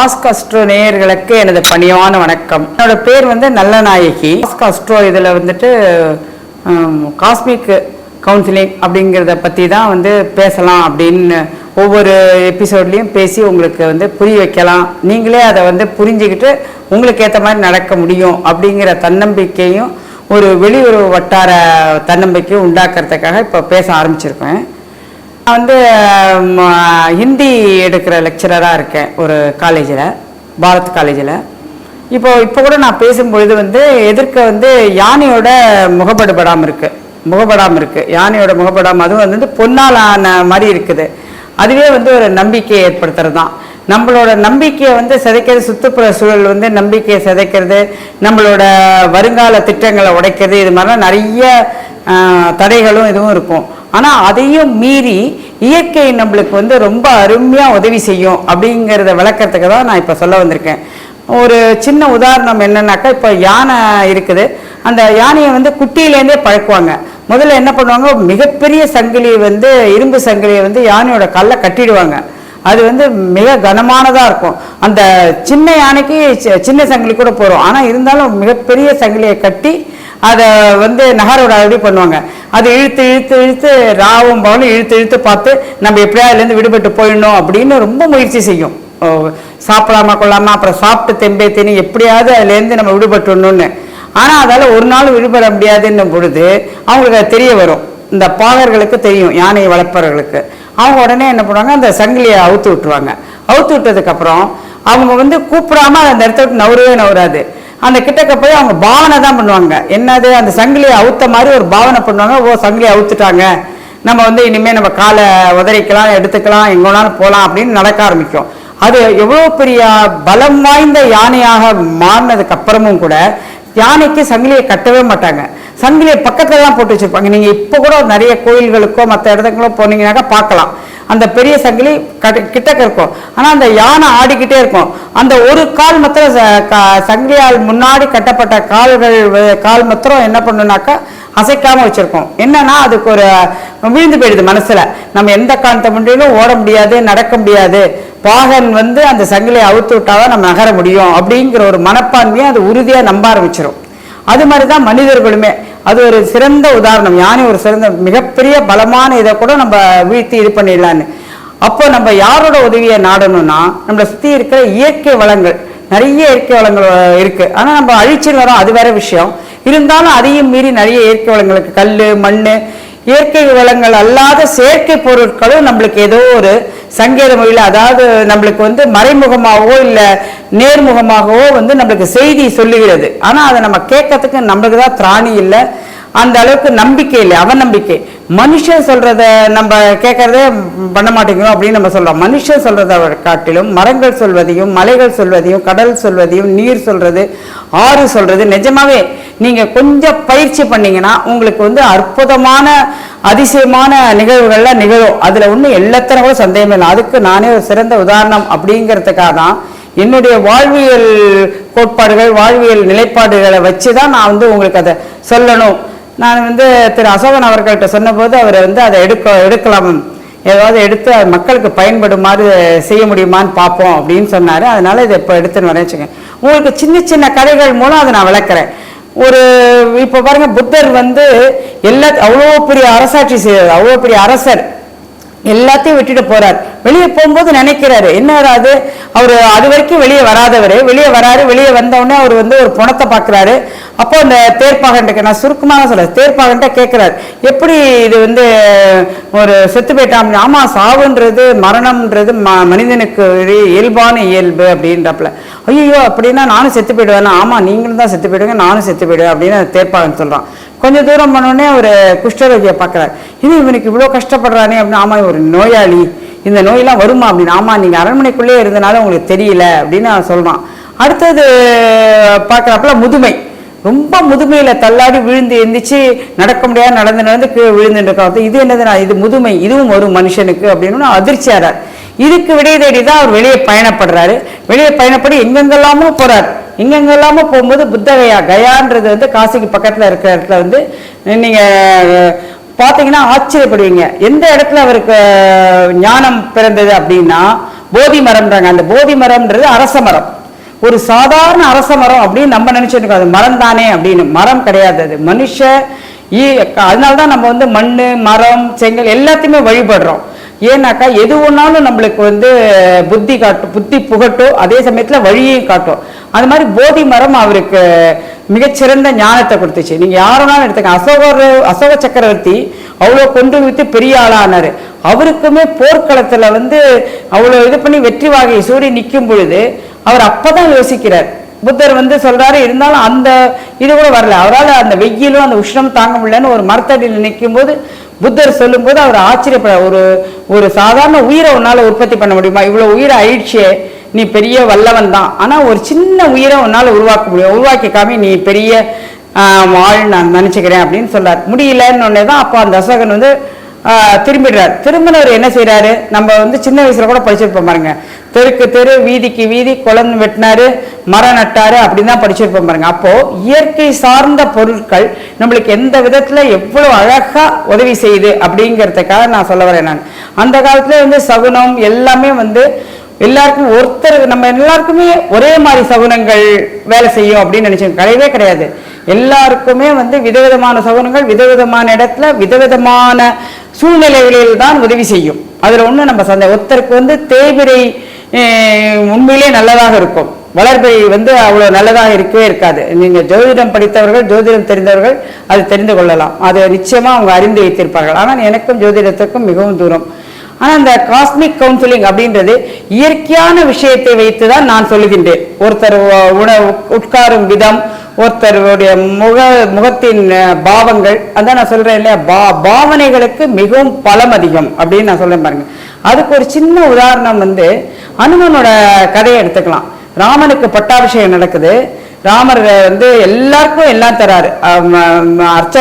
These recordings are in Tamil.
ஆஸ்காஸ்ட்ரோ நேயர்களுக்கு எனது பணிவான வணக்கம். என்னோட பேர் வந்து நல்லநாயகி. ஆஸ்க் அஸ்ட்ரோ இதில் வந்துட்டு காஸ்மிக் கவுன்சிலிங் அப்படிங்கிறத பற்றி தான் வந்து பேசலாம் அப்படின்னு ஒவ்வொரு எபிசோட்லேயும் பேசி உங்களுக்கு வந்து புரிய வைக்கலாம். நீங்களே அதை வந்து புரிஞ்சுக்கிட்டு உங்களுக்கு ஏற்ற மாதிரி நடக்க முடியும் அப்படிங்கிற தன்னம்பிக்கையும் ஒரு வெளியுறவு வட்டார தன்னம்பிக்கையும் உண்டாக்குறதுக்காக இப்போ பேச ஆரம்பிச்சிருக்கேன். நான் வந்து ஹிந்தி எடுக்கிற லெக்சரராக இருக்கேன் ஒரு காலேஜில் பாரத் காலேஜில் இப்போ இப்போ கூட நான் பேசும்பொழுது வந்து எதிர்க்க வந்து யானையோட முகப்படுபடாமல் இருக்குது முகப்படாமல் இருக்குது யானையோட முகப்படாமல் அதுவும் வந்து பொன்னால் ஆன மாதிரி இருக்குது. அதுவே வந்து ஒரு நம்பிக்கையை ஏற்படுத்துறது தான் நம்மளோட நம்பிக்கையை வந்து சிதைக்கிறது சுற்றுப்புற சூழல் வந்து நம்பிக்கையை சிதைக்கிறது நம்மளோட வருங்கால திட்டங்களை உடைக்கிறது இது மாதிரிலாம் நிறைய தடைகளும் இதுவும் இருக்கும். ஆனால் அதையும் மீறி இயற்கை நம்மளுக்கு வந்து ரொம்ப அருமையாக உதவி செய்யும் அப்படிங்கிறத விளக்கிறதுக்கு தான் நான் இப்போ சொல்ல வந்திருக்கேன். ஒரு சின்ன உதாரணம் என்னன்னாக்கா இப்போ யானை இருக்குது. அந்த யானையை வந்து குட்டியிலேருந்தே பழக்குவாங்க. முதல்ல என்ன பண்ணுவாங்க? மிகப்பெரிய சங்கிலி வந்து இரும்பு சங்கிலியை வந்து யானையோட கல்லை கட்டிடுவாங்க. அது வந்து மிக கனமானதாக இருக்கும். அந்த சின்ன யானைக்கு சின்ன சங்கிலி கூட போகிறோம் ஆனால் இருந்தாலும் மிகப்பெரிய சங்கிலியை கட்டி அதை வந்து நகரோட அப்படி பண்ணுவாங்க. அது இழுத்து இழுத்து இழுத்து ராவும் பவனும் இழுத்து இழுத்து பார்த்து நம்ம எப்படியா அதுலேருந்து விடுபட்டு போயிடணும் அப்படின்னு ரொம்ப முயற்சி செய்யும். ஓ, சாப்பிடாம கொள்ளாமல் அப்புறம் சாப்பிட்டு தெம்பே தினி எப்படியாவது அதுலேருந்து நம்ம விடுபட்டுடணும்னு. ஆனால் அதால் ஒரு நாள் விடுபட முடியாதுன்னும் பொழுது அவங்களுக்கு அது தெரிய வரும். இந்த பாகர்களுக்கு தெரியும் யானை வளர்ப்பவர்களுக்கு. அவங்க உடனே என்ன பண்ணுவாங்க அந்த சங்கிலியை அவுத்து விட்டுருவாங்க. அவுத்து விட்டதுக்கப்புறம் அவங்க வந்து கூப்பிடாம அந்த இடத்த நவுறவே நவரவே நவராது அந்த கிட்டக்க போய் அவங்க பாவனை தான் பண்ணுவாங்க. என்னது? அந்த சங்கிலியை அவுத்த மாதிரி ஒரு பாவனை பண்ணுவாங்க. ஓ சங்கிலியை அவுத்துட்டாங்க. நம்ம வந்து இனிமேல் நம்ம காலை உதறிக்கலாம் எடுத்துக்கலாம் எங்கோனாலும் வேணாலும் போகலாம் அப்படின்னு நடக்க ஆரம்பிக்கும். அது எவ்வளோ பெரிய பலம் வாய்ந்த யானையாக மாறினதுக்கு அப்புறமும் கூட யானைக்கு சங்கிலியை கட்டவே மாட்டாங்க. சங்கிலியை பக்கத்துல தான் போட்டு வச்சிருப்பாங்க. நீங்க இப்போ கூட நிறைய கோயில்களுக்கோ மற்ற இடத்துங்களோ போனீங்கன்னாக்கா பார்க்கலாம். அந்த பெரிய சங்கிலி கிட்டக்க இருக்கும். ஆனா அந்த யானை ஆடிக்கிட்டே இருக்கும். அந்த ஒரு கால் மாத்திரம் ச- க- சங்கிலியால் முன்னாடி கட்டப்பட்ட கால்கள் கால் மாத்திரம் என்ன பண்ணுனாக்கா அசைக்காம வச்சிருக்கோம். என்னன்னா அதுக்கு ஒரு விழுந்து போயிடுது மனசுல. நம்ம எந்த காலத்தை முன்னிலும் ஓட முடியாது நடக்க முடியாது. பாகன் வந்து அந்த சங்கிலியை அவுத்து விட்டாதான் நம்ம நகர முடியும். அப்படிங்கிற ஒரு மனப்பான்மையை அது உறுதியா நம்ப ஆரம்பிச்சிடும் அது மாதிரி தான் மனிதர்களுமே. அது ஒரு சிறந்த உதாரணம். யானை ஒரு சிறந்த மிகப்பெரிய பலமான இதை கூட நம்ம வீழ்த்தி இது பண்ணிடலான்னு. அப்போ நம்ம யாரோட உதவியை நாடணும்னா நம்மளை சுற்றி இருக்கிற இயற்கை வளங்கள் நிறைய இயற்கை வளங்கள் இருக்குது இருக்கு. ஆனால் நம்ம அழிச்சுன்னு வரோம் அது வேற விஷயம். இருந்தாலும் அதையும் மீறி நிறைய இயற்கை வளங்களுக்கு கல் மண் இயற்கை வளங்கள் அல்லாத செயற்கை பொருட்களும் நம்மளுக்கு ஏதோ ஒரு சங்கேத மொழியில் அதாவது நம்மளுக்கு வந்து மறைமுகமாகவோ இல்லை நேர்முகமாகவோ வந்து நம்மளுக்கு செய்தி சொல்லுகிறது. ஆனால் அதை நம்ம கேட்கறதுக்கு நம்மளுக்கு தான் திராணி இல்லை. அந்த அளவுக்கு நம்பிக்கை இல்லை அவநம்பிக்கை. மனுஷன் சொல்றத நம்ம கேட்கறதே பண்ண மாட்டேங்கிறோம் அப்படின்னு நம்ம சொல்றோம் மனுஷன் சொல்றதை காட்டிலும் மரங்கள் சொல்வதையும் மலைகள் சொல்வதையும் கடல் சொல்வதையும் நீர் சொல்றது ஆறு சொல்றது நிஜமாவே நீங்கள் கொஞ்சம் பயிற்சி பண்ணீங்கன்னா உங்களுக்கு வந்து அற்புதமான அதிசயமான நிகழ்வுகள்லாம் நிகழும். அதில் ஒன்றும் எல்லாத்தனை கூட சந்தேகமே இல்லை. அதுக்கு நானே ஒரு சிறந்த உதாரணம் அப்படிங்கிறதுக்காக தான் என்னுடைய வாழ்வியல் கோட்பாடுகள் வாழ்வியல் நிலைப்பாடுகளை வச்சு தான் நான் வந்து உங்களுக்கு அதை சொல்லணும். நான் வந்து திரு அசோகன் அவர்கள்ட்ட சொன்னபோது அவர் வந்து அதை எடுக்க எடுக்கலாம். ஏதாவது எடுத்து அது மக்களுக்கு பயன்படுமாறு செய்ய முடியுமான்னு பார்ப்போம் அப்படின்னு சொன்னார். அதனால் இதை இப்போ எடுத்துன்னு வரேன் வச்சுக்கோங்க. உங்களுக்கு சின்ன சின்ன கதைகள் மூலம் அதை நான் விளக்குறேன். ஒரு இப்போ பாருங்க புத்தர் வந்து எல்லா அவ்வளோ பெரிய அரசாட்சி செய்யறது அவ்வளோ பெரிய அரசர். எல்லாத்தையும் விட்டுட்டு போறார். வெளியே போகும்போது நினைக்கிறாரு. என்ன அது? அவர் அது வரைக்கும் வெளியே வராதவர். வெளியே வராரு வெளியே வந்தவுடனே அவர் வந்து ஒரு பணத்தை பார்க்குறாரு அப்போ அந்த தேர்ப்பாகன்ட்டு நான் சுருக்கமாக சொல்ல தேர்ப்பாகன்ட்ட கேட்குறாரு எப்படி இது வந்து ஒரு செத்து போயிட்டான் ஆமா சாவுன்றது மரணம்ன்றது ம மனிதனுக்கு இயல்பான இயல்பு அப்படின்றப்பல. ஐயோ அப்படின்னா நானும் செத்து போயிடுவேன்? ஆமா நீங்களும் தான் செத்து போயிடுங்க நானும் செத்து போயிடுவேன் அப்படின்னு தேர்ப்பாகன் சொல்றான். கொஞ்சம் தூரம் பண்ணோடனே ஒரு குஷ்டரோகியை பார்க்குறாரு இது இவனுக்கு இவ்வளோ கஷ்டப்படுறானே அப்படின்னு ஆமாம் ஒரு நோயாளி. இந்த நோயெல்லாம் வருமா அப்படின்னு ஆமா நீங்க அரண்மனைக்குள்ளே இருந்தனால உங்களுக்கு தெரியல அப்படின்னு நான் சொல்றான். அடுத்தது பார்க்குறப்பல முதுமை. ரொம்ப முதுமையில தள்ளாடி விழுந்து எந்திரிச்சு நடக்க முடியாது நடந்து நடந்து கீழே விழுந்துட்டு இது என்னதுன்னா இது முதுமை. இதுவும் வரும் மனுஷனுக்கு அப்படின்னு அதிர்ச்சியாரார் இதுக்கு விடை தேடி தான் அவர் வெளியே பயணப்படுறாரு. வெளியே பயணப்படி எங்கெங்கெல்லாமோ போகிறார் எங்கெங்கெல்லாமோ போகும்போது புத்தகையா கயான்றது வந்து காசிக்கு பக்கத்துல இருக்கிற இடத்துல வந்து நீங்க பார்த்தீங்கன்னா ஆச்சரியப்படுவீங்க. எந்த இடத்துல அவருக்கு ஞானம் பிறந்தது அப்படின்னா போதி மரம்ன்றாங்க. அந்த போதி மரம்ன்றது அரச மரம். ஒரு சாதாரண அரச மரம் அப்படின்னு நம்ம நினைச்சிட்டு அது மரம் தானே அப்படின்னு. மரம் கிடையாது அது. மனுஷ ஈ- அதனால தான் நம்ம வந்து மண் மரம் செங்கல் எல்லாத்தையுமே வழிபடுறோம். ஏன்னாக்கா எது ஒன்றாலும் நம்மளுக்கு வந்து புத்தி காட்டும் புத்தி புகட்டும். அதே சமயத்தில் வழியையும் காட்டும். அது மாதிரி போதி மரம் அவருக்கு மிகச்சிறந்த ஞானத்தை கொடுத்துச்சு. நீங்க யாருனாலும் எடுத்துக்க அசோகர் அசோக சக்கரவர்த்தி அவ்வளோ கொண்டு வித்து பெரிய ஆளானாரு. அவருக்குமே போர்க்களத்துல வந்து அவ்வளோ இது பண்ணி வெற்றி வாகை சூடி நிற்கும் பொழுது அவர் அப்பதான் யோசிக்கிறார். புத்தர் வந்து சொல்றாரு இருந்தாலும் அந்த இது கூட வரல. அவரால் அந்த வெயிலும் அந்த உஷ்ணம் தாங்க முடியலன்னு ஒரு மரத்தடியில் நிற்கும் போது புத்தர் சொல்லும்போது அவர் ஆச்சரியப்பட ஒரு ஒரு சாதாரண உயிரை உன்னால உற்பத்தி பண்ண முடியுமா? இவ்வளோ உயிரை அழிச்சே நீ பெரிய வல்லவன் தான். ஆனால் ஒரு சின்ன உயிரை உன்னால் உருவாக்க முடியும். உருவாக்கிக்காம நீ பெரிய வாழ் நான் நினச்சிக்கிறேன் அப்படின்னு சொல்றார். முடியலன்னு உடனே தான் அப்போ அந்த அசோகன் வந்து திரும்பிடுறார். திரும்பினவர் என்ன செய்கிறாரு நம்ம வந்து சின்ன வயசில் கூட படிச்சிருப்போம் பாருங்க. தெருக்கு தெரு வீதிக்கு வீதி குளம் வெட்டினாரு மரம் நட்டாரு அப்படின்னு தான் படிச்சிருப்போம் பாருங்க. அப்போது இயற்கை சார்ந்த பொருட்கள் நம்மளுக்கு எந்த விதத்தில் எவ்வளோ அழகாக உதவி செய்யுது அப்படிங்கிறதுக்காக நான் சொல்ல வரேன் நான். அந்த காலத்துல வந்து சகுனம் எல்லாமே வந்து எல்லாருக்கும் ஒருத்தர் நம்ம எல்லாருக்குமே ஒரே மாதிரி சகுனங்கள் வேலை செய்யும் அப்படின்னு நினைச்சோம் கிடையவே கிடையாது. எல்லாருக்குமே வந்து விதவிதமான சகுனங்கள் விதவிதமான இடத்துல விதவிதமான சூழ்நிலைகளில் தான் உதவி செய்யும். அதுல ஒண்ணு நம்ம சந்தை ஒருத்தருக்கு வந்து தேய்பிரை உண்மையிலே நல்லதாக இருக்கும். வளர்பிறை வந்து அவ்வளவு நல்லதாக இருக்கவே இருக்காது. நீங்க ஜோதிடம் படித்தவர்கள் ஜோதிடம் தெரிந்தவர்கள் அது தெரிந்து கொள்ளலாம். அது நிச்சயமா அவங்க அறிந்து வைத்திருப்பார்கள். ஆனால் எனக்கும் ஜோதிடத்துக்கும் மிகவும் தூரம். ஆனால் இந்த காஸ்மிக் கவுன்சிலிங் அப்படின்றது இயற்கையான விஷயத்தை வைத்து தான் நான் சொல்லுகின்றேன். ஒருத்தர் உணவு உட்காரும் விதம் ஒருத்தருடைய முக முகத்தின் பாவங்கள் அதான் நான் சொல்றேன் இல்லையா? பா பாவனைகளுக்கு மிகவும் பலம் அதிகம் அப்படின்னு நான் சொல்றேன் பாருங்க. அதுக்கு ஒரு சின்ன உதாரணம் வந்து அனுமனோட கதையை எடுத்துக்கலாம். ராமனுக்கு பட்டாபிஷேகம் நடக்குது. ராமர் வந்து எல்லாருக்கும் எல்லாம் தராரு. அர்ச்ச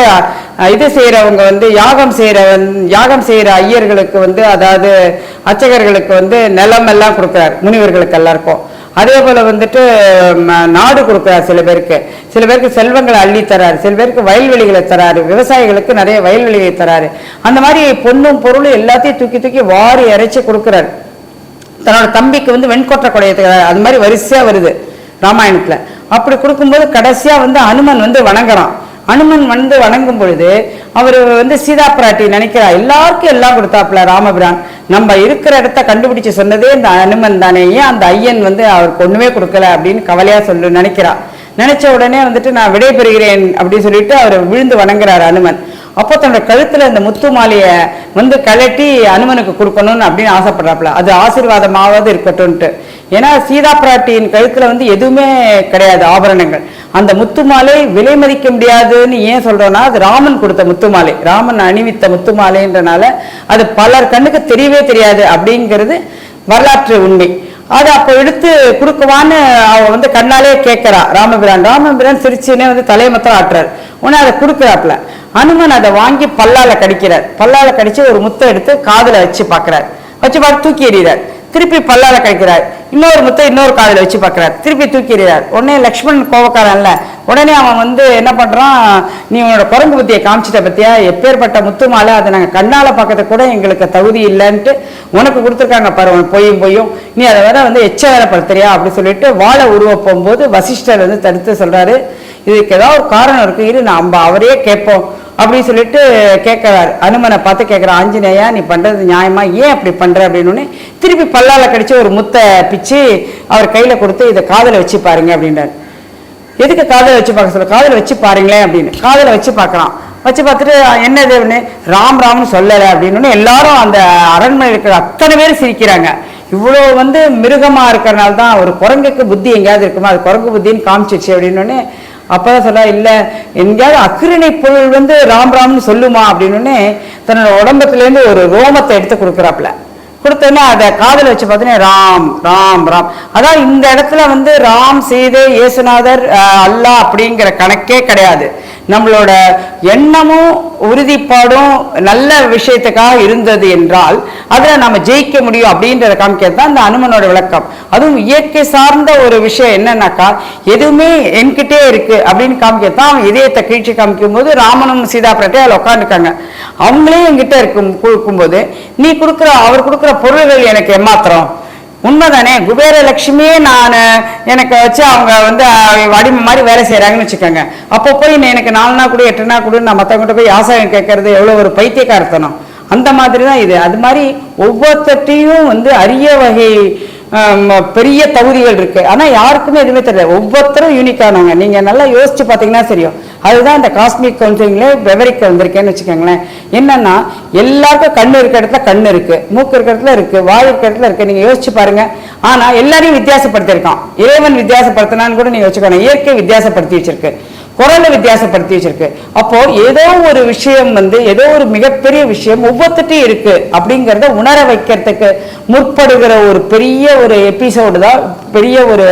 இது செய்கிறவங்க வந்து யாகம் செய்யறவன் யாகம் செய்கிற ஐயர்களுக்கு வந்து அதாவது அர்ச்சகர்களுக்கு வந்து நிலம் எல்லாம் கொடுக்குறாரு முனிவர்களுக்கு எல்லாருக்கும். அதே போல் வந்துட்டு நாடு கொடுக்குறாரு சில பேருக்கு. சில பேருக்கு செல்வங்களை அள்ளி தராரு சில பேருக்கு வயல்வெளிகளை தராரு விவசாயிகளுக்கு நிறைய வயல்வெளிகளை தராரு. அந்த மாதிரி பொண்ணும் பொருளும் எல்லாத்தையும் தூக்கி தூக்கி வாரி இறைச்சி கொடுக்குறாரு. தன்னோட தம்பிக்கு வந்து வெண்கொற்ற கொடையத்தை அது மாதிரி வரிசையாக வருது ராமாயணத்தில். அப்படி கொடுக்கும்போது கடைசியாக வந்து அனுமன் வந்து வணங்குறான். அனுமன் வந்து வணங்கும் பொழுது அவர் வந்து சீதா பிராட்டி நினைக்கிறா எல்லாருக்கும் எல்லாம் கொடுத்தாப்புல ராமபிரான். நம்ம இருக்கிற இடத்த கண்டுபிடிச்சு சொன்னதே இந்த அனுமன் தானே ஏன் அந்த ஐயன் வந்து அவருக்கு ஒண்ணுமே கொடுக்கல அப்படின்னு கவலையா சொல்லு நினைக்கிறா. நினைச்ச உடனே வந்துட்டு நான் விடைபெறுகிறேன் அப்படின்னு சொல்லிட்டு அவர் விழுந்து வணங்குறாரு அனுமன். அப்போ தன்னோட கழுத்துல இந்த முத்து மாலையை வந்து கழட்டி அனுமனுக்கு கொடுக்கணும்னு அப்படின்னு ஆசைப்படுறாப்புல. அது ஆசீர்வாதமாவது இருக்கட்டும்ட்டு ஏன்னா சீதா பிராட்டியின் கழுத்துல வந்து எதுவுமே கிடையாது ஆபரணங்கள். அந்த முத்துமாலை விலை மதிக்க முடியாதுன்னு ஏன் சொல்றோம்னா அது ராமன் கொடுத்த முத்துமாலை ராமன் அணிவித்த முத்துமாலைன்றனால அது பலர் கண்ணுக்கு தெரியவே தெரியாது அப்படிங்கிறது வரலாற்று உண்மை. அதை அப்போ எடுத்து கொடுக்குவான்னு அவ வந்து கண்ணாலே கேட்கறா ராமபிரான். ராமபிரான் சிரிச்சுனே வந்து தலைமத்தம் ஆட்டுறாரு. உடனே அதை கொடுக்குறாப்புல. அனுமன் அதை வாங்கி பல்லால கடிக்கிறார். பல்லால கடிச்சு ஒரு முத்தை எடுத்து காதில் வச்சு பார்க்குறாரு. வச்சு பார்த்து தூக்கி எறிகிறார். திருப்பி பல்லால கழிக்கிறார். இன்னொரு முத்தை இன்னொரு காதுல வச்சு பார்க்கறார். திருப்பி தூக்கி எறிகிறார். உடனே லக்ஷ்மணன் கோவக்காரன்ல உடனே அவன் வந்து என்ன பண்றான்? நீ உன்னோட குரங்கு புத்தியை காமிச்சிட்ட பத்தியா? எப்பேற்பட்ட முத்துமால அதை நாங்க கண்ணால பார்க்கறதுக்கு கூட எங்களுக்கு தகுதி இல்லைன்ட்டு உனக்கு கொடுத்துருக்காங்க பாரு உன் பொய்யும் பொய்யும். நீ அதை வேற வந்து எச்ச வேலை படுத்துறியா அப்படின்னு சொல்லிட்டு வாழை உருவ போகும்போது வசிஷ்டர் வந்து தடுத்து சொல்றாரு. இதுக்கு ஏதாவது ஒரு காரணம் இருக்கு. இரு நம்ம அவரையே கேட்போம். அப்படின்னு சொல்லிட்டு கேட்கிறாரு. அனுமனை பார்த்து கேட்கிறான் ஆஞ்சநேயா நீ பண்றது நியாயமா? ஏன் அப்படி பண்ற? அப்படின்னு உடனே திருப்பி பல்லால கடிச்சு ஒரு முத்தை பிச்சு அவர் கையில கொடுத்து இதை காதுல வச்சு பாருங்க அப்படின்றாரு. எதுக்கு காதலை வச்சு பார்க்க சொல்ல காதலை வச்சு பாருங்களேன் அப்படின்னு. காதலை வச்சு பார்க்கறான். வச்சு பார்த்துட்டு என்னது அப்படின்னு ராம் ராம்னு சொல்லலை அப்படின்னு எல்லாரும் அந்த அரண்மனை இருக்கிற அத்தனை பேர் சிரிக்கிறாங்க. இவ்வளோ வந்து மிருகமா இருக்கிறனால தான் ஒரு குரங்குக்கு புத்தி எங்கேயாவது இருக்குமா? அது குரங்கு புத்தின்னு காமிச்சிச்சு அப்படின்னு உடனே அப்பதான் சொல்ல இல்ல எங்கேயாவது அக்கிரணை பொருள் வந்து ராம் ராம்னு சொல்லுமா? அப்படின்னு தன்னோட உடம்பத்துல இருந்து ஒரு ரோமத்தை எடுத்து கொடுக்குறாப்புல. கொடுத்தோன்னே அதை காதல வச்சு பார்த்தோன்னே ராம் ராம் ராம். அதான் இந்த இடத்துல வந்து ராம் சீதை இயேசுநாதர் அஹ், அல்லாஹ் அப்படிங்கிற கணக்கே கிடையாது. நம்மளோட எண்ணமும் உறுதிப்பாடும் நல்ல விஷயத்துக்காக இருந்தது என்றால் அதில் நம்ம ஜெயிக்க முடியும் அப்படின்றத காமிக்கிறது தான் இந்த அனுமனோட விளக்கம். அதுவும் இயற்கை சார்ந்த ஒரு விஷயம் என்னன்னாக்கா எதுவுமே என்கிட்டே இருக்கு அப்படின்னு காமிக்கிறது தான் அவன் இதயத்தை கீழ்ச்சி காமிக்கும் போது ராமனும் சீதா பிரட்டே அதில் உட்காந்துருக்காங்க அவங்களே என்கிட்ட இருக்கும் கொடுக்கும்போது நீ கொடுக்குற அவர் கொடுக்குற பொருள்கள் எனக்கு ஏமாத்திரம் உண்மைதானே? குபேரலட்சுமியே நான். எனக்கு வச்சு அவங்க வந்து வடிமை அடிமை மாதிரி வேலை செய்கிறாங்கன்னு வச்சுக்கோங்க. அப்போ போய் எனக்கு நாலு நாள் கூட எட்டுனா கூட நான் மற்றவங்ககிட்ட போய் யாசகம் கேட்கறது எவ்வளோ ஒரு பைத்தியக்காரத்தனம். அந்த மாதிரி தான் இது. அது மாதிரி ஒவ்வொருத்தையும் வந்து அரிய வகை பெரிய தகுதிகள் இருக்குது ஆனால் யாருக்குமே எதுவுமே தெரியல ஒவ்வொருத்தரும் யூனிக்கானவங்க நீங்கள் நல்லா யோசித்து பார்த்தீங்கன்னா தெரியும். அதுதான் இந்த காஸ்மிக் கவுன்சிலிங்ல விவரிக்க வந்திருக்கேன்னு வச்சுக்கோங்களேன். என்னென்னா எல்லாருக்கும் கண் இருக்க இடத்துல கண் இருக்குது மூக்கு இருக்க இடத்துல இருக்குது வாய் இருக்க இடத்துல இருக்குது நீங்கள் யோசிச்சு பாருங்கள் ஆனால் எல்லாரையும் வித்தியாசப்படுத்தியிருக்கான். இறைவன் வித்தியாசப்படுத்தினான்னு கூட நீங்கள் வச்சுக்கோங்க. இயற்கை வித்தியாசப்படுத்தி வச்சிருக்கு. குரலை வித்தியாசப்படுத்தி வச்சிருக்கு. அப்போ ஏதோ ஒரு விஷயம் வந்து ஏதோ ஒரு மிகப்பெரிய விஷயம் ஒவ்வொருத்தையும் இருக்கு அப்படிங்கறத உணர வைக்கிறதுக்கு முற்படுகிற ஒரு பெரிய ஒரு எபிசோடு தான் பெரிய ஒரு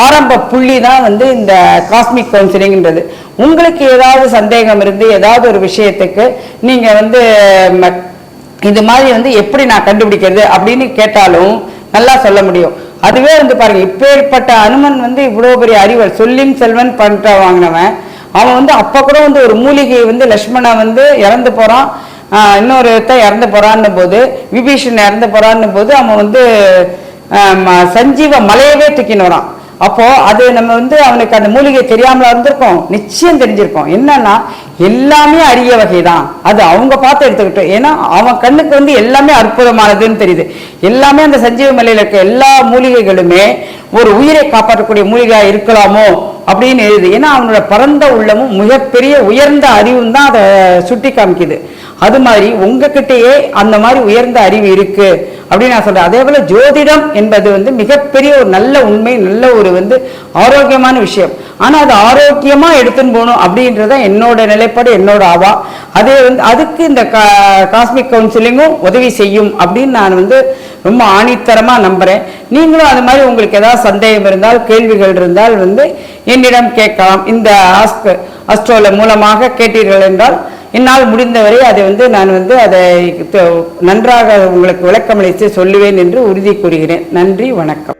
ஆரம்ப புள்ளி தான் வந்து இந்த காஸ்மிக் கவுன்சிலிங்ன்றது உங்களுக்கு ஏதாவது சந்தேகம் இருந்து ஏதாவது ஒரு விஷயத்துக்கு நீங்க வந்து ம- இது மாதிரி வந்து எப்படி நான் கண்டுபிடிக்கிறது அப்படின்னு கேட்டாலும் நல்லா சொல்ல முடியும். அதுவே வந்து பாருங்க இப்பேற்பட்ட அனுமன் வந்து இவ்வளவு பெரிய அறிவல் சொல்லின் செல்வன் பண்ற வாங்கினவன். அவன் வந்து அப்ப கூட வந்து ஒரு மூலிகையை வந்து லக்ஷ்மணா வந்து இறந்து போறான். ஆஹ் இன்னொருத்த இறந்து போறான்னு போது விபீஷன் இறந்து போறான்னு போது அவன் வந்து சஞ்சீவ மலையவே தூக்கின்னு வரான். அப்போ அது நம்ம வந்து அவனுக்கு அந்த மூலிகை தெரியாமலா இருந்திருக்கோம். நிச்சயம் தெரிஞ்சிருக்கோம். என்னன்னா எல்லாமே அரிய வகை தான் அது அவங்க பார்த்து எடுத்துக்கிட்டோம் ஏன்னா அவன் கண்ணுக்கு வந்து எல்லாமே அற்புதமானதுன்னு தெரியுது. எல்லாமே அந்த சஞ்சீவ மலையில இருக்க எல்லா மூலிகைகளுமே ஒரு உயிரை காப்பாற்றக்கூடிய மூலிகையா இருக்கலாமோ அப்படின்னு எழுது. ஏன்னா அவனோட பரந்த உள்ளமும் மிகப்பெரிய உயர்ந்த அறிவும் தான் அதை சுட்டி காமிக்குது. அது மாதிரி உங்ககிட்டயே அந்த மாதிரி உயர்ந்த அறிவு இருக்குது அப்படின்னு நான் சொல்றேன். அதே போல ஜோதிடம் என்பது வந்து மிகப்பெரிய ஒரு நல்ல உண்மை நல்ல ஒரு வந்து ஆரோக்கியமான விஷயம். ஆனா அது ஆரோக்கியமா எடுத்துன்னு போகணும் அப்படின்றத என்னோட நிலைப்பாடு என்னோட ஆவா. அதே வந்து அதுக்கு இந்த காஸ்மிக் கவுன்சிலிங்கும் உதவி செய்யும் அப்படின்னு நான் வந்து ரொம்ப ஆணித்தரமா நம்புறேன். நீங்களும் அது மாதிரி உங்களுக்கு ஏதாவது சந்தேகம் இருந்தால் கேள்விகள் இருந்தால் வந்து என்னிடம் கேட்கலாம். இந்த ஆஸ்க் அஸ்ட்ரோல மூலமாக கேட்டீர்கள் என்றால் என்னால் முடிந்தவரை அதை வந்து நான் வந்து அதை நன்றாக உங்களுக்கு விளக்கமளித்து சொல்லுவேன் என்று உறுதி கூறுகிறேன். நன்றி வணக்கம்.